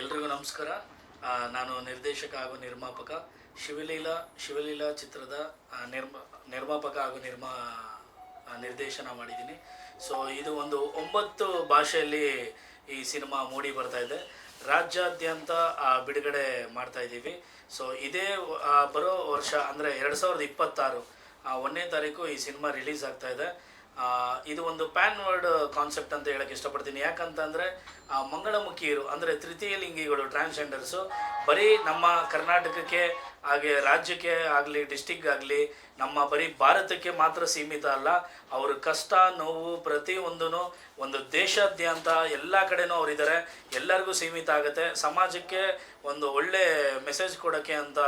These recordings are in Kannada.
ಎಲ್ರಿಗೂ ನಮಸ್ಕಾರ. ನಾನು ನಿರ್ದೇಶಕ ಹಾಗೂ ನಿರ್ಮಾಪಕ ಶಿವಲೀಲಾ ಶಿವಲೀಲಾ ಚಿತ್ರದ ನಿರ್ಮ, ನಿರ್ಮಾಪಕ ಹಾಗೂ ನಿರ್ಮಾ ನಿರ್ದೇಶನ ಮಾಡಿದ್ದೀನಿ. ಸೊ ಇದು ಒಂದು ಒಂಬತ್ತು ಭಾಷೆಯಲ್ಲಿ ಈ ಸಿನಿಮಾ ಮೂಡಿ ಬರ್ತಾ ಇದೆ. ರಾಜ್ಯಾದ್ಯಂತ ಬಿಡುಗಡೆ ಮಾಡ್ತಾ ಇದ್ದೀವಿ. ಸೊ ಇದೇ ಬರೋ ವರ್ಷ ಅಂದರೆ ಎರಡು ಸಾವಿರದ ಇಪ್ಪತ್ತಾರು ಒಂದನೇ ತಾರೀಕು ಈ ಸಿನಿಮಾ ರಿಲೀಸ್ ಆಗ್ತಾ ಇದೆ. ಇದು ಒಂದು ಪ್ಯಾನ್ ವರ್ಡ್ ಕಾನ್ಸೆಪ್ಟ್ ಅಂತ ಹೇಳಕ್ಕೆ ಇಷ್ಟಪಡ್ತೀನಿ. ಯಾಕಂತಂದರೆ ಮಂಗಳಮುಖಿಯರು, ಅಂದರೆ ತೃತೀಯ ಲಿಂಗಿಗಳು ಟ್ರಾನ್ಸ್ಜೆಂಡರ್ಸು, ಬರೀ ನಮ್ಮ ಕರ್ನಾಟಕಕ್ಕೆ ಹಾಗೆ ರಾಜ್ಯಕ್ಕೆ ಆಗಲಿ, ಡಿಸ್ಟಿಕ್ ಆಗಲಿ, ನಮ್ಮ ಬರೀ ಭಾರತಕ್ಕೆ ಮಾತ್ರ ಸೀಮಿತ ಅಲ್ಲ. ಅವ್ರ ಕಷ್ಟ, ನೋವು ಪ್ರತಿಯೊಂದೂ ಒಂದು ದೇಶಾದ್ಯಂತ ಎಲ್ಲ ಕಡೆನೂ ಅವರಿದ್ದಾರೆ. ಎಲ್ಲರಿಗೂ ಸೀಮಿತ ಆಗುತ್ತೆ. ಸಮಾಜಕ್ಕೆ ಒಂದು ಒಳ್ಳೆ ಮೆಸೇಜ್ ಕೊಡೋಕ್ಕೆ ಅಂತ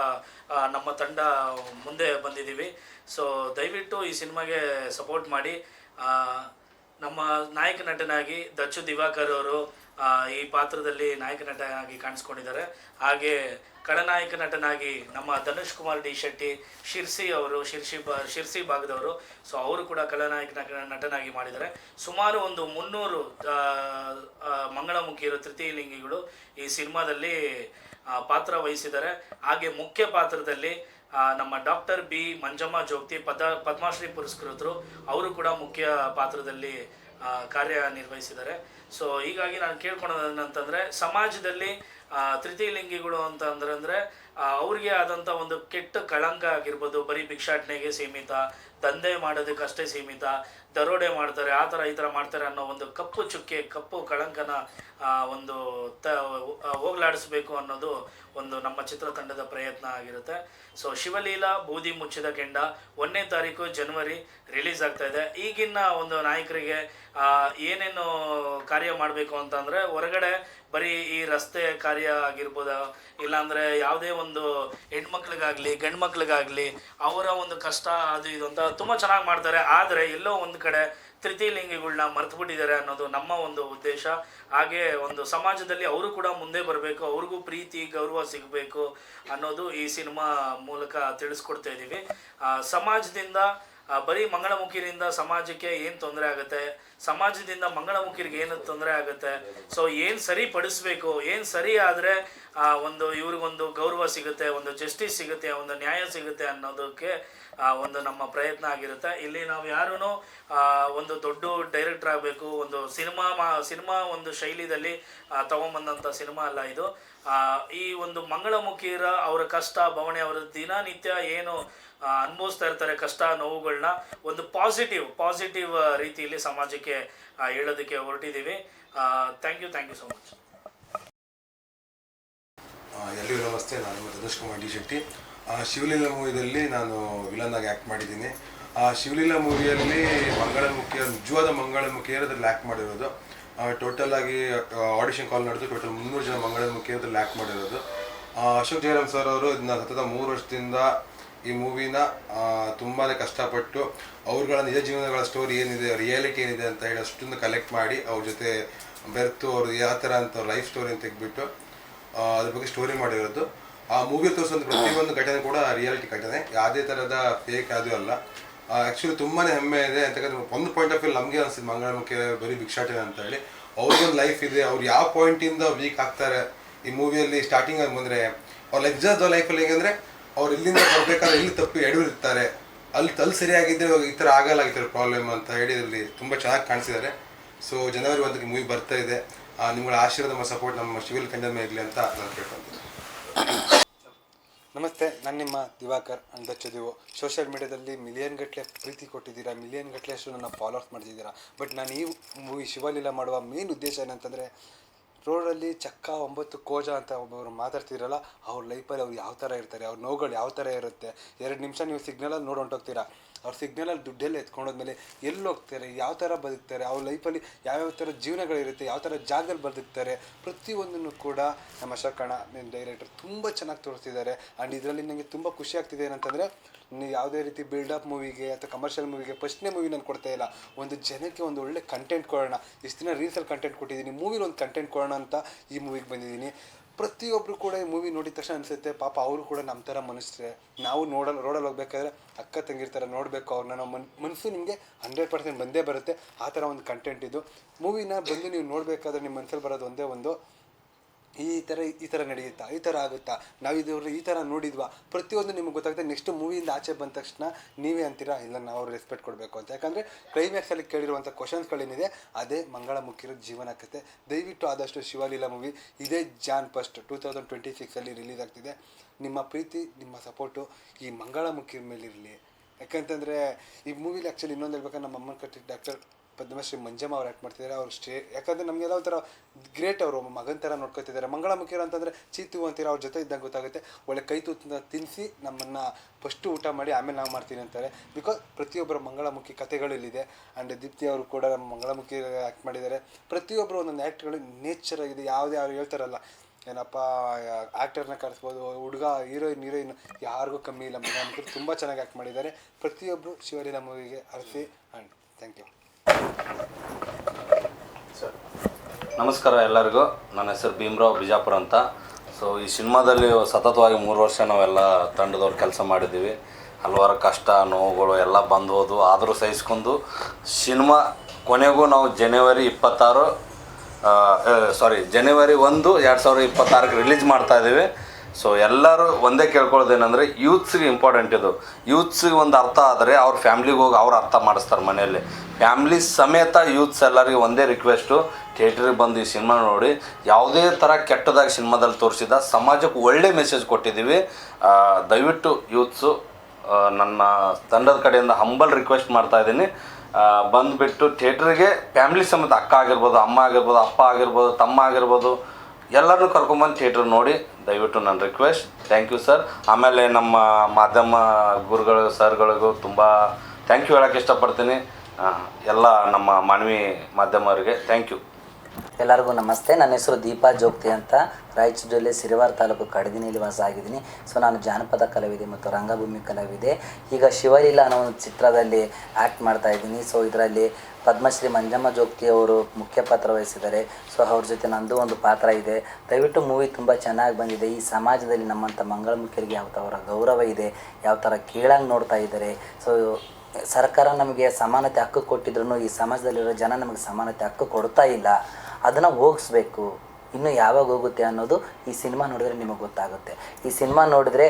ನಮ್ಮ ತಂಡ ಮುಂದೆ ಬಂದಿದ್ದೀವಿ. ಸೊ ದಯವಿಟ್ಟು ಈ ಸಿನಿಮಾಗೆ ಸಪೋರ್ಟ್ ಮಾಡಿ. ನಮ್ಮ ನಾಯಕ ನಟನಾಗಿ ದಚ್ಚು ದಿವಾಕರ್ ಅವರು ಈ ಪಾತ್ರದಲ್ಲಿ ನಾಯಕ ನಟನಾಗಿ ಕಾಣಿಸ್ಕೊಂಡಿದ್ದಾರೆ. ಹಾಗೆ ಖಳನಾಯಕ ನಟನಾಗಿ ನಮ್ಮ ಧನುಷ್ ಕುಮಾರ್ ಡಿ ಶೆಟ್ಟಿ, ಶಿರ್ಸಿ ಅವರು, ಶಿರ್ಸಿ ಬ, ಶಿರ್ಸಿ ಭಾಗದವರು. ಸೊ ಅವರು ಕೂಡ ಖಳನಾಯಕ ನಟ- ನಟನಾಗಿ ಮಾಡಿದ್ದಾರೆ. ಸುಮಾರು ಒಂದು ಮುನ್ನೂರು ಮಂಗಳಮುಖಿಯರು ತೃತೀಯ ಲಿಂಗಿಗಳು ಈ ಸಿನಿಮಾದಲ್ಲಿ ಪಾತ್ರ ವಹಿಸಿದ್ದಾರೆ. ಹಾಗೆ ಮುಖ್ಯ ಪಾತ್ರದಲ್ಲಿ ನಮ್ಮ ಡಾಕ್ಟರ್ ಬಿ ಮಂಜಮ್ಮ ಜೋಗ್ತಿ ಪದ, ಪದ್ಮಶ್ರೀ ಪುರಸ್ಕೃತರು, ಅವರು ಕೂಡ ಮುಖ್ಯ ಪಾತ್ರದಲ್ಲಿ ಕಾರ್ಯನಿರ್ವಹಿಸಿದ್ದಾರೆ. ಸೊ ಹೀಗಾಗಿ ನಾನು ಕೇಳ್ಕೊಳೋದೇನಂತಂದರೆ ಸಮಾಜದಲ್ಲಿ ತೃತೀಯ ಲಿಂಗಿಗಳು ಅಂತ ಅಂದರೆ ಅವ್ರಿಗೆ ಆದಂಥ ಒಂದು ಕೆಟ್ಟ ಕಳಂಕ ಆಗಿರ್ಬೋದು, ಬರೀ ಭಿಕ್ಷಾಟನೆಗೆ ಸೀಮಿತ, ದಂಧೆ ಮಾಡೋದಕ್ಕಷ್ಟೇ ಸೀಮಿತ, ದರೋಡೆ ಮಾಡ್ತಾರೆ, ಆ ಥರ ಈ ಥರ ಮಾಡ್ತಾರೆ ಅನ್ನೋ ಒಂದು ಕಪ್ಪು ಚುಕ್ಕೆ, ಕಪ್ಪು ಕಳಂಕನ ಒಂದು ತ ಹೋಗ್ಲಾಡಿಸ್ಬೇಕು ಅನ್ನೋದು ಒಂದು ನಮ್ಮ ಚಿತ್ರತಂಡದ ಪ್ರಯತ್ನ ಆಗಿರುತ್ತೆ. ಸೊ ಶಿವಲೀಲಾ, ಬೂದಿ ಮುಚ್ಚಿದ ಕೆಂಡ, ಒಂದನೇ ತಾರೀಕು ಜನವರಿ ರಿಲೀಸ್ ಆಗ್ತಾ ಇದೆ. ಈಗಿನ ಒಂದು ನಾಯಕರಿಗೆ ಏನೇನು ಕಾರ್ಯ ಮಾಡಬೇಕು ಅಂತಂದರೆ, ಹೊರಗಡೆ ಬರೀ ಈ ರಸ್ತೆ ಕಾರ್ಯ ಆಗಿರ್ಬೋದು, ಇಲ್ಲಾಂದರೆ ಯಾವುದೇ ಒಂದು ಹೆಣ್ಮಕ್ಳಿಗಾಗಲಿ ಗಂಡು ಮಕ್ಳಿಗಾಗಲಿ ಅವರ ಒಂದು ಕಷ್ಟ, ಅದು ಇದು ಅಂತ ತುಂಬ ಚೆನ್ನಾಗಿ ಮಾಡ್ತಾರೆ. ಆದರೆ ಎಲ್ಲೋ ಒಂದು ಕಡೆ ತೃತೀಯ ಲಿಂಗಿಗಳನ್ನ ಮರ್ತು ಬಿಟ್ಟಿದ್ದಾರೆ ಅನ್ನೋದು ನಮ್ಮ ಒಂದು ಉದ್ದೇಶ. ಹಾಗೆ ಒಂದು ಸಮಾಜದಲ್ಲಿ ಅವರು ಕೂಡ ಮುಂದೆ ಬರಬೇಕು, ಅವ್ರಿಗೂ ಪ್ರೀತಿ, ಗೌರವ ಸಿಗಬೇಕು ಅನ್ನೋದು ಈ ಸಿನಿಮಾ ಮೂಲಕ ತಿಳಿಸ್ಕೊಡ್ತಾ ಇದ್ದೀವಿ. ಸಮಾಜದಿಂದ ಬರೀ ಮಂಗಳಮುಖಿಯಿಂದ ಸಮಾಜಕ್ಕೆ ಏನು ತೊಂದರೆ ಆಗುತ್ತೆ? ಸಮಾಜದಿಂದ ಮಂಗಳಮುಖಿರಿಗೆ ಏನು ತೊಂದರೆ ಆಗುತ್ತೆ? ಸೊ ಏನು ಸರಿಪಡಿಸ್ಬೇಕು ಏನು ಸರಿ ಆದರೆ ಒಂದು ಇವ್ರಿಗೊಂದು ಗೌರವ ಸಿಗುತ್ತೆ, ಒಂದು ಜಸ್ಟಿಸ್ ಸಿಗುತ್ತೆ, ಒಂದು ನ್ಯಾಯ ಸಿಗುತ್ತೆ ಅನ್ನೋದಕ್ಕೆ ಒಂದು ನಮ್ಮ ಪ್ರಯತ್ನ ಆಗಿರುತ್ತೆ. ಇಲ್ಲಿ ನಾವು ಯಾರೂ ಒಂದು ದೊಡ್ಡ ಡೈರೆಕ್ಟರ್ ಆಗಬೇಕು ಒಂದು ಸಿನಿಮಾ ಮಾ ಸಿನಿಮಾ ಒಂದು ಶೈಲಿದಲ್ಲಿ ಆ, ತಗೊಂಬಂದಂಥ ಸಿನಿಮಾ ಅಲ್ಲ ಇದು. ಆ, ಈ ಒಂದು ಮಂಗಳಮುಖಿಯರ ಅವರ ಕಷ್ಟ ಭವಣೆ ಅವರ ದಿನನಿತ್ಯ ಏನು ಆ, ಅನುಭವಿಸ್ತಾ ಇರ್ತಾರೆ ಕಷ್ಟ ನೋವುಗಳನ್ನ ಒಂದು ಪಾಸಿಟಿವ್ ಪಾಸಿಟಿವ್ ರೀತಿಯಲ್ಲಿ ಸಮಾಜಕ್ಕೆ ಆ, ಹೇಳೋದಕ್ಕೆ ಹೊರಟಿದ್ದೀವಿ. Thank you thank you so much ಎಲ್ಲಿ ಎಲ್ರಿಗೂ ನಮಸ್ತೆ ನಾನು ಧನುಷ್ ಕುಮಾರ್ ಡಿ ಶೆಟ್ಟಿ. ಆ, ಶಿವಲೀಲಾ ಮೂವಿಯಲ್ಲಿ ನಾನು ವಿಲನ್ ಆಗಿ ಆ್ಯಕ್ಟ್ ಮಾಡಿದ್ದೀನಿ. ಆ ಶಿವಲೀಲಾ ಮೂವಿಯಲ್ಲಿ ಮಂಗಳಮುಖಿಯ ನಿಜವಾದ ಮಂಗಳಮುಖಿಯರದಲ್ಲಿ ಆ್ಯಕ್ಟ್ ಮಾಡಿರೋದು. ಟೋಟಲ್ ಆಗಿ ಆಡಿಷನ್ ಕಾಲ್ ನಡೆದು ಟೋಟಲ್ ಮುನ್ನೂರು ಜನ ಮಂಗಳಮುಖಿಯರದಲ್ಲಿ ಆ್ಯಕ್ಟ್ ಮಾಡಿರೋದು. ಆ, ಅಶೋಕ್ ಜಯರಾಮ್ ಸರ್ ಅವರು ಇದನ್ನ ಸತತ ಮೂರು ವರ್ಷದಿಂದ ಈ ಮೂವಿನ ತುಂಬಾ ಕಷ್ಟಪಟ್ಟು ಅವ್ರುಗಳ ನಿಜ ಜೀವನಗಳ ಸ್ಟೋರಿ ಏನಿದೆ ರಿಯಾಲಿಟಿ ಏನಿದೆ ಅಂತ ಹೇಳಿ ಅಷ್ಟೊಂದು ಕಲೆಕ್ಟ್ ಮಾಡಿ ಅವ್ರ ಜೊತೆ ಬೆರೆತು ಅವ್ರು ಯಾವ ಥರ ಅಂತ ಲೈಫ್ ಸ್ಟೋರಿ ತೆಗೆದ್ಬಿಟ್ಟು ಆ, ಅದ್ರ ಬಗ್ಗೆ ಸ್ಟೋರಿ ಮಾಡಿರೋದು. ಆ ಮೂವಿ ತೋರಿಸೋದು ಪ್ರತಿಯೊಂದು ಘಟನೆ ಕೂಡ ರಿಯಾಲಿಟಿ ಘಟನೆ. ಯಾವುದೇ ಥರದ ಫೇಕ್ ಅದು ಅಲ್ಲ. ಆ್ಯಕ್ಚುಲಿ ತುಂಬಾ ಹೆಮ್ಮೆ ಇದೆ. ಯಾಕಂದ್ರೆ ಒಂದು ಪಾಯಿಂಟ್ ಆಫ್ ವ್ಯೂ ನಮಗೆ ಅನಿಸಿದ್ದು ಮಂಗಳಮುಖಿ ಬರೀ ಭಿಕ್ಷಾಟನೆ ಅಂತ ಹೇಳಿ. ಅವ್ರಿಗೊಂದು ಲೈಫ್ ಇದೆ, ಅವ್ರು ಯಾವ ಪಾಯಿಂಟಿಂದ ವೀಕ್ ಆಗ್ತಾರೆ ಈ ಮೂವಿಯಲ್ಲಿ ಸ್ಟಾರ್ಟಿಂಗ್ ಆಗಿ ಬಂದರೆ. ಅವ್ರ ನಿಜದ ಲೈಫಲ್ಲಿ ಹೇಗೆಂದರೆ ಅವ್ರು ಇಲ್ಲಿಂದ ಬರ್ಬೇಕಾದ್ರೆ ಇಲ್ಲಿ ತಪ್ಪು ಎಡವಿರ್ತಾರೆ ಅಲ್ಲಿ ಅಲ್ಲಿ ಸರಿಯಾಗಿದ್ದರೆ ಈ ಥರ ಆಗಲ್ಲ ಥರ ಪ್ರಾಬ್ಲಮ್ ಅಂತ ಹೇಳಿ ಇಲ್ಲಿ ತುಂಬ ಚೆನ್ನಾಗಿ ಕಾಣಿಸಿದ್ದಾರೆ. ಸೊ ಜನವರಿ ಒಂದಕ್ಕೆ ಮೂವಿ ಬರ್ತಾ ಇದೆ. ನಿಮ್ಗಳ ಆಶೀರ್ವಾದ ಸಪೋರ್ಟ್ ನಮ್ಮ ಶಿವಿಲ್ ಕಂಡ ಮೇಲೆ ಇರಲಿ ಅಂತ ನಾನು ಕೇಳ್ಕೊಂತೀನಿ ನಮಸ್ತೆ, ನಾನು ನಿಮ್ಮ ದಿವಾಕರ್ ಅಂದಚ್ಚದಿವು ಸೋಷಿಯಲ್ ಮೀಡಿಯಾದಲ್ಲಿ ಮಿಲಿಯನ್ ಗಟ್ಟಲೆ ಪ್ರೀತಿ ಕೊಟ್ಟಿದ್ದೀರಾ ಮಿಲಿಯನ್ ಗಟ್ಟಲೆಷ್ಟು ನನ್ನ ಫಾಲೋವರ್ಸ್ ಮಾಡಿದ್ದೀರಾ ಬಟ್ ನಾನು ಈ ಮೂವಿ ಶಿವಲೀಲ ಮಾಡುವ ಮೇನ್ ಉದ್ದೇಶ ಏನಂತಂದರೆ ರೋಡಲ್ಲಿ ಚಕ್ಕ ಒಂಬತ್ತು ಕೋಜ ಅಂತ ಒಬ್ಬರು ಮಾತಾಡ್ತಿರಲ್ಲ, ಅವ್ರ ಲೈಫಲ್ಲಿ ಅವ್ರು ಯಾವ ಥರ ಇರ್ತಾರೆ, ಅವ್ರ ನೋವುಗಳು ಯಾವ ಥರ ಇರುತ್ತೆ? ಎರಡು ನಿಮಿಷ ನೀವು ಸಿಗ್ನಲಲ್ಲಿ ನೋಡಿ ಹೊಂಟೋಗ್ತೀರಾ? ಅವ್ರ ಸಿಗ್ನಲಲ್ಲಿ ದುಡ್ಡೆಲ್ಲ ಎತ್ಕೊಂಡೋದ್ಮೇಲೆ ಎಲ್ಲಿ ಹೋಗ್ತಾರೆ, ಯಾವ ಥರ ಬದುಕ್ತಾರೆ, ಅವ್ರ ಲೈಫಲ್ಲಿ ಯಾವ್ಯಾವ ಥರ ಜೀವನಗಳಿರುತ್ತೆ, ಯಾವ ಥರ ಜಾಗದಲ್ಲಿ ಬದುಕ್ತಾರೆ, ಪ್ರತಿಯೊಂದನ್ನು ಕೂಡ ನಮ್ಮ ಶಕಣ ನಿಮ್ಮ ಡೈರೆಕ್ಟರ್ ತುಂಬ ಚೆನ್ನಾಗಿ ತೋರಿಸ್ತಿದ್ದಾರೆ. ಆ್ಯಂಡ್ ಇದರಲ್ಲಿ ನನಗೆ ತುಂಬ ಖುಷಿ ಆಗ್ತಿದೆ ಏನಂತಂದರೆ ಯಾವುದೇ ರೀತಿ ಬಿಲ್ಡಪ್ ಮೂವಿಗೆ ಅಥವಾ ಕಮರ್ಷಿಯಲ್ ಮೂವಿಗೆ ಫಸ್ಟ್ನೇ ಮೂವಿ ನಾನು ಕೊಡ್ತಾ ಇಲ್ಲ. ಒಂದು ಜನಕ್ಕೆ ಒಂದು ಒಳ್ಳೆ ಕಂಟೆಂಟ್ ಕೊಡೋಣ. ಇಷ್ಟು ದಿನ ರೀಲ್ಸಲ್ಲಿ ಕಂಟೆಂಟ್ ಕೊಟ್ಟಿದ್ದೀನಿ ಮೂವಿಲಿ ಒಂದು ಕಂಟೆಂಟ್ ಕೊಡೋಣ ಅಂತ ಈ ಮೂವಿಗೆ ಬಂದಿದ್ದೀನಿ. ಪ್ರತಿಯೊಬ್ಬರು ಕೂಡ ಈ ಮೂವಿ ನೋಡಿದ ತಕ್ಷಣ ಅನಿಸುತ್ತೆ, ಪಾಪ ಅವರು ಕೂಡ ನಮ್ಮ ಥರ ಮನಸ್ಸಿದೆ ನಾವು ನೋಡಲ್ಲ ರೋಡಲ್ಲಿ ಹೋಗ್ಬೇಕಾದ್ರೆ ಅಕ್ಕ ತಂಗಿರ್ತಾರೆ ನೋಡಬೇಕು ಅವ್ರನ್ನ. ನಾವು ಮನ್ ಮನಸ್ಸು ನಿಮಗೆ ಹಂಡ್ರೆಡ್ ಪರ್ಸೆಂಟ್ ಬಂದೇ ಬರುತ್ತೆ. ಆ ಥರ ಒಂದು ಕಂಟೆಂಟ್ ಇದು. ಮೂವಿನ ಬಂದು ನೀವು ನೋಡಬೇಕಾದ್ರೆ ನಿಮ್ಮ ಮನಸ್ಸಲ್ಲಿ ಬರೋದು ಒಂದೇ ಒಂದು ಈ ಥರ ಈ ಥರ ನಡೆಯುತ್ತಾ, ಈ ಥರ ಆಗುತ್ತಾ? ನಾವು ಇದುವರೆಗೆ ಈ ಥರ ನೋಡಿದ್ವಾ? ಪ್ರತಿಯೊಂದು ನಿಮಗೆ ಗೊತ್ತಾಗುತ್ತೆ ನೆಕ್ಸ್ಟ್ ಮೂವಿಯಿಂದ ಆಚೆ ಬಂದ ತಕ್ಷಣ ನೀವೇ ಅಂತೀರಾ? ಇಲ್ಲ, ನಾವು ರೆಸ್ಪೆಕ್ಟ್ ಕೊಡಬೇಕು ಅಂತ. ಯಾಕಂದರೆ ಕ್ಲೈಮ್ಯಾಕ್ಸಲ್ಲಿ ಕೇಳಿರುವಂಥ ಕ್ವಶನ್ಸ್ಗಳೇನಿದೆ ಅದೇ ಮಂಗಳಮುಖಿರೋ ಜೀವನ ಕತೆ ದಯವಿಟ್ಟು ಆದಷ್ಟು ಶಿವಲೀಲಾ ಮೂವಿ ಇದೇ Jan first two thousand twenty ಸಿಕ್ಸಲ್ಲಿ release ಆಗ್ತಿದೆ. ನಿಮ್ಮ ಪ್ರೀತಿ, ನಿಮ್ಮ ಸಪೋರ್ಟು ಈ ಮಂಗಳಮುಖಿ ಮೇಲಿರಲಿ. ಯಾಕಂತಂದರೆ, ಈ ಮೂವಿಲಿ ಆ್ಯಕ್ಚುಲಿ ಇನ್ನೊಂದು ಹೇಳ್ಬೇಕಾದ್ರೆ ನಮ್ಮ ಅಮ್ಮನ ಕಟ್ಟಿ ಡಾಕ್ಟರ್ ಪದ್ಮಶ್ರೀ ಮಂಜಮ್ಮ ಅವ್ರು ಆ್ಯಕ್ಟ್ ಮಾಡ್ತಿದ್ದಾರೆ ಅವ್ರು ಸ್ಟೇ ಯಾಕಂದರೆ ನಮಗೆಲ್ಲ ಒಂಥರ ಗ್ರೇಟ್ ಅವರು ಮಗನ ಥರ ನೋಡ್ಕೊತಿದ್ದಾರೆ ಮಂಗಳಮುಖಿಯರು ಅಂತಂದರೆ ಚೀತು ಅಂತೀರ, ಅವ್ರ ಜೊತೆ ಇದ್ದಂಗೆ ಗೊತ್ತಾಗುತ್ತೆ. ಒಳ್ಳೆ ಕೈ ತೂತನ್ನ ತಿನ್ನಿಸಿ ನಮ್ಮನ್ನು ಫಸ್ಟು ಊಟ ಮಾಡಿ ಆಮೇಲೆ ನಾವು ಮಾಡ್ತೀನಿ ಅಂತಾರೆ. ಬಿಕಾಸ್ ಪ್ರತಿಯೊಬ್ಬರ ಮಂಗಳಮುಖಿ ಕಥೆಗಳು ಇಲ್ಲಿದೆ. ಆ್ಯಂಡ್ ದೀಪ್ತಿ ಅವರು ಕೂಡ ನಮ್ಮ ಮಂಗಳಮುಖಿ ಆ್ಯಕ್ಟ್ ಮಾಡಿದ್ದಾರೆ. ಪ್ರತಿಯೊಬ್ಬರು ಒಂದೊಂದು ಆ್ಯಕ್ಟ್ಗಳು ನೇಚರ್ ಆಗಿದೆ. ಯಾವುದೇ ಯಾರು ಹೇಳ್ತಾರಲ್ಲ, ಏನಪ್ಪ ಆ್ಯಕ್ಟರ್ನ ಕರೆಸ್ಬೋದು, ಹುಡುಗ ಹೀರೋಯಿನ್ ಹೀರೋಯಿನ್ ಯಾರಿಗೂ ಕಮ್ಮಿ ಇಲ್ಲ. ಮಂಗಳಮುಖಿ ತುಂಬ ಚೆನ್ನಾಗಿ ಆ್ಯಕ್ಟ್ ಮಾಡಿದ್ದಾರೆ. ಪ್ರತಿಯೊಬ್ಬರು ಶಿವಲೀಲಾ ಮೂವಿಗೆ ಅರ್ಸಿ ಆ್ಯಂಡ್ ಥ್ಯಾಂಕ್ ಯು ನಮಸ್ಕಾರ ಎಲ್ಲರಿಗೂ. ನನ್ನ ಹೆಸರು ಭೀಮರಾವ್ ಬಿಜಾಪುರ ಅಂತ. ಸೊ ಈ ಸಿನಿಮಾದಲ್ಲಿ ಸತತವಾಗಿ ಮೂರು ವರ್ಷ ನಾವೆಲ್ಲ ತಂಡದವ್ರು ಕೆಲಸ ಮಾಡಿದ್ದೀವಿ. ಹಲವಾರು ಕಷ್ಟ, ನೋವುಗಳು ಎಲ್ಲ ಬಂದು ಆದರೂ ಸಹಿಸ್ಕೊಂಡು ಸಿನಿಮಾ ಕೊನೆಗೂ ನಾವು ಜನವರಿ ಇಪ್ಪತ್ತಾರು ಸಾರಿ ಜನವರಿ ಒಂದು ಎರಡು ಸಾವಿರದ ಇಪ್ಪತ್ತಾರಕ್ಕೆ ರಿಲೀಸ್ ಮಾಡ್ತಾ ಇದ್ದೀವಿ. ಸೊ ಎಲ್ಲರೂ ಒಂದೇ ಕೇಳ್ಕೊಳ್ಳೋದೇನೆಂದರೆ ಯೂತ್ಸ್ಗೆ ಇಂಪಾರ್ಟೆಂಟ್ ಇದು. ಯೂತ್ಸ್ಗೆ ಒಂದು ಅರ್ಥ ಆದರೆ ಅವ್ರ ಫ್ಯಾಮ್ಲಿಗೆ ಹೋಗಿ ಅವ್ರು ಅರ್ಥ ಮಾಡಿಸ್ತಾರೆ ಮನೆಯಲ್ಲಿ. ಫ್ಯಾಮ್ಲಿ ಸಮೇತ ಯೂತ್ಸ್ ಎಲ್ಲರಿಗೂ ಒಂದೇ ರಿಕ್ವೆಸ್ಟು ಥಿಯೇಟ್ರಿಗೆ ಬಂದು ಈ ಸಿನಿಮಾ ನೋಡಿ. ಯಾವುದೇ ಥರ ಕೆಟ್ಟದಾಗಿ ಸಿನಿಮಾದಲ್ಲಿ ತೋರಿಸಿದ, ಸಮಾಜಕ್ಕೆ ಒಳ್ಳೆ ಮೆಸೇಜ್ ಕೊಟ್ಟಿದ್ದೀವಿ ದಯವಿಟ್ಟು ಯೂತ್ಸು ನನ್ನ ತಂಡದ ಕಡೆಯಿಂದ ಹಂಬಲ್ ರಿಕ್ವೆಸ್ಟ್ ಮಾಡ್ತಾ ಇದ್ದೀನಿ. ಬಂದುಬಿಟ್ಟು ಥಿಯೇಟ್ರಿಗೆ ಫ್ಯಾಮ್ಲಿ ಸಮೇತ ಅಕ್ಕ ಆಗಿರ್ಬೋದು, ಅಮ್ಮ ಆಗಿರ್ಬೋದು, ಅಪ್ಪ ಆಗಿರ್ಬೋದು, ತಮ್ಮ ಆಗಿರ್ಬೋದು ಎಲ್ಲರನ್ನೂ ಕರ್ಕೊಂಬಂದು ಥಿಯೇಟ್ರ್ ನೋಡಿ, ದಯವಿಟ್ಟು ನನ್ನ ರಿಕ್ವೆಸ್ಟ್ ಥ್ಯಾಂಕ್ ಯು ಸರ್ ಆಮೇಲೆ ನಮ್ಮ ಮಾಧ್ಯಮ ಗುರುಗಳು, ಸರ್ಗಳಿಗೂ ತುಂಬ ಥ್ಯಾಂಕ್ ಯು ಹೇಳೋಕ್ಕೆ ಇಷ್ಟಪಡ್ತೀನಿ. ಎಲ್ಲ ನಮ್ಮ ಮಾನವಿ ಮಾಧ್ಯಮವರಿಗೆ ಥ್ಯಾಂಕ್ ಯು ಎಲ್ಲರಿಗೂ ನಮಸ್ತೆ. ನನ್ನ ಹೆಸರು ದೀಪಾ ಜೋಗ್ತಿ ಅಂತ. ರಾಯಚೂರು ಜಿಲ್ಲೆ ಸಿರಿವಾರ ತಾಲೂಕು ಕಡದಿನಲ್ಲಿ ವಾಸ ಆಗಿದ್ದೀನಿ. ಸೊ, ನಾನು ಜಾನಪದ ಕಲಾವಿದೆ ಮತ್ತು ರಂಗಭೂಮಿ ಕಲಾವಿದೆ. ಈಗ ಶಿವಲೀಲಾ ಅನ್ನೋ ಒಂದು ಚಿತ್ರದಲ್ಲಿ ಆ್ಯಕ್ಟ್ ಮಾಡ್ತಾ ಇದ್ದೀನಿ. ಸೊ, ಇದರಲ್ಲಿ ಪದ್ಮಶ್ರೀ ಮಂಜಮ್ಮ ಜೋಗ್ತಿ ಅವರು ಮುಖ್ಯ ಪಾತ್ರ ವಹಿಸಿದ್ದಾರೆ. ಸೊ, ಅವ್ರ ಜೊತೆ ನಂದು ಒಂದು ಪಾತ್ರ ಇದೆ. ದಯವಿಟ್ಟು ಮೂವಿ ತುಂಬ ಚೆನ್ನಾಗಿ ಬಂದಿದೆ. ಈ ಸಮಾಜದಲ್ಲಿ ನಮ್ಮಂಥ ಮಂಗಳಮುಖಿಯರಿಗೆ ಯಾವ ಥರ ಗೌರವ ಇದೆ, ಯಾವ ಥರ ಕೀಳಾಗಿ ನೋಡ್ತಾ ಇದ್ದಾರೆ. ಸೊ, ಸರ್ಕಾರ ನಮಗೆ ಸಮಾನತೆ ಹಕ್ಕು ಕೊಟ್ಟಿದ್ರು ಈ ಸಮಾಜದಲ್ಲಿರೋ ಜನ ನಮಗೆ ಸಮಾನತೆ ಹಕ್ಕು ಕೊಡ್ತಾ ಇಲ್ಲ. ಅದನ್ನು ಹೋಗಿಸ್ಬೇಕು. ಇನ್ನು ಯಾವಾಗ ಹೋಗುತ್ತೆ ಅನ್ನೋದು ಈ ಸಿನಿಮಾ ನೋಡಿದ್ರೆ ನಿಮಗೆ ಗೊತ್ತಾಗುತ್ತೆ. ಈ ಸಿನಿಮಾ ನೋಡಿದ್ರೆ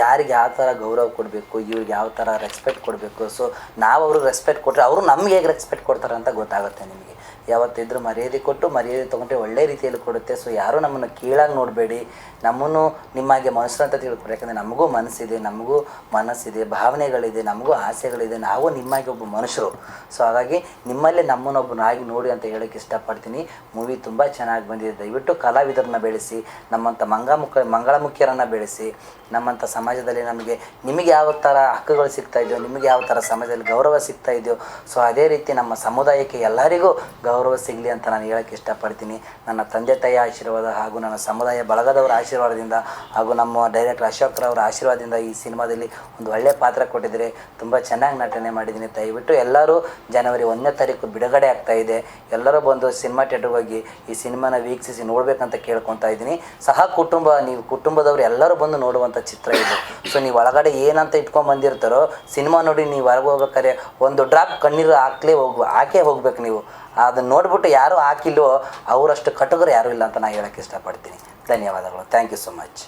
ಯಾರಿಗೆ ಯಾವ ಥರ ಗೌರವ ಕೊಡಬೇಕು, ಇವ್ರಿಗೆ ಯಾವ ಥರ ರೆಸ್ಪೆಕ್ಟ್ ಕೊಡಬೇಕು? ಸೊ ನಾವು ಅವ್ರಿಗೆ ರೆಸ್ಪೆಕ್ಟ್ ಕೊಟ್ಟರೆ ಅವರು ನಮ್ಗೆ ಹೇಗೆ ರೆಸ್ಪೆಕ್ಟ್ ಕೊಡ್ತಾರೆ ಅಂತ ಗೊತ್ತಾಗುತ್ತೆ ನಿಮಗೆ. ಯಾವತ್ತಿದ್ರೂ ಮರ್ಯಾದೆ ಕೊಟ್ಟು ಮರ್ಯಾದೆ ತೊಗೊಂಡ್ರೆ ಒಳ್ಳೆ ರೀತಿಯಲ್ಲಿ ಕೊಡುತ್ತೆ. ಸೊ ಯಾರೂ ನಮ್ಮನ್ನು ಕೀಳಾಗಿ ನೋಡಬೇಡಿ. ನಮ್ಮನ್ನು ನಿಮ್ಮಾಗೆ ಮನುಷ್ಯರು ಅಂತ ತಿಳ್ಕೊಡಿ ಯಾಕಂದರೆ ನಮಗೂ ಮನಸ್ಸಿದೆ ನಮಗೂ ಮನಸ್ಸಿದೆ, ಭಾವನೆಗಳಿದೆ, ನಮಗೂ ಆಸೆಗಳಿದೆ. ನಾವು ನಿಮ್ಮಾಗಿ ಒಬ್ಬ ಮನುಷ್ಯರು. ಸೊ ಹಾಗಾಗಿ ನಿಮ್ಮಲ್ಲೇ ನಮ್ಮನ್ನೊಬ್ಬನಾಗಿ ನೋಡಿ ಅಂತ ಹೇಳೋಕ್ಕೆ ಇಷ್ಟಪಡ್ತೀನಿ. ಮೂವಿ ತುಂಬ ಚೆನ್ನಾಗಿ ಬಂದಿದೆ. ದಯವಿಟ್ಟು ಕಲಾವಿದರನ್ನ ಬೆಳೆಸಿ ನಮ್ಮಂಥ ಮಂಗಮುಖ, ಮಂಗಳಮುಖಿಯರನ್ನು ಬೆಳೆಸಿ ನಮ್ಮಂಥ ಸಮಾಜದಲ್ಲಿ ನಮಗೆ ನಿಮಗೆ ಯಾವ ಥರ ಹಕ್ಕುಗಳು ಸಿಗ್ತಾ ಇದೆಯೋ, ನಿಮಗೆ ಯಾವ ಥರ ಸಮಾಜದಲ್ಲಿ ಗೌರವ ಸಿಗ್ತಾ ಇದೆಯೋ, ಸೊ ಅದೇ ರೀತಿ ನಮ್ಮ ಸಮುದಾಯಕ್ಕೆ ಎಲ್ಲರಿಗೂ ಗೌರವ ಸಿಗಲಿ ಅಂತ ನಾನು ಹೇಳೋಕ್ಕೆ ಇಷ್ಟಪಡ್ತೀನಿ. ನನ್ನ ತಂದೆ ತಾಯಿಯ ಆಶೀರ್ವಾದ ಹಾಗೂ ನನ್ನ ಸಮುದಾಯ ಬಳಗದವರ ಆಶೀರ್ವಾದದಿಂದ ಹಾಗೂ ನಮ್ಮ ಡೈರೆಕ್ಟರ್ ಅಶೋಕ್ರವರ ಆಶೀರ್ವಾದದಿಂದ ಈ ಸಿನಿಮಾದಲ್ಲಿ ಒಂದು ಒಳ್ಳೆಯ ಪಾತ್ರ ಕೊಟ್ಟಿದ್ದರೆ. ತುಂಬ ಚೆನ್ನಾಗಿ ನಟನೆ ಮಾಡಿದ್ದೀನಿ. ದಯವಿಟ್ಟು ಎಲ್ಲರೂ ಜನವರಿ ಒಂದನೇ ತಾರೀಕು ಬಿಡುಗಡೆ ಆಗ್ತಾ ಇದೆ. ಎಲ್ಲರೂ ಬಂದು ಸಿನಿಮಾ ಥಿಯೇಟ್ರಿಗೆ ಹೋಗಿ ಈ ಸಿನಿಮಾನ ವೀಕ್ಷಿಸಿ ನೋಡಬೇಕಂತ ಕೇಳ್ಕೊತಾ ಇದ್ದೀನಿ. ಸಹ ಕುಟುಂಬ, ನೀವು ಕುಟುಂಬದವರು ಎಲ್ಲರೂ ಬಂದು ನೋಡುವಂಥ ಚಿತ್ರ ಇದು. ಸೊ ನೀವು ಒಳಗಡೆ ಏನಂತ ಇಟ್ಕೊಂಡು ಬಂದಿರ್ತಾರೋ, ಸಿನಿಮಾ ನೋಡಿ ನೀವು ಹೊರಗೆ ಹೋಗ್ಬೇಕಾದ್ರೆ ಒಂದು ಡ್ರಾಪ್ ಕಣ್ಣೀರು ಹಾಕ್ಲೇ ಹೋಗ್ಬ ಹಾಕೇ ಹೋಗ್ಬೇಕು ನೀವು. ಅದನ್ನ ನೋಡ್ಬಿಟ್ಟು ಯಾರು ಹಾಕಿಲ್ವೋ, ಅವರಷ್ಟು ಕಟುಗರು ಯಾರೂ ಇಲ್ಲ ಅಂತ ನಾನು ಹೇಳೋಕ್ಕೆ ಇಷ್ಟಪಡ್ತೀನಿ. ಧನ್ಯವಾದಗಳು. Thank you so much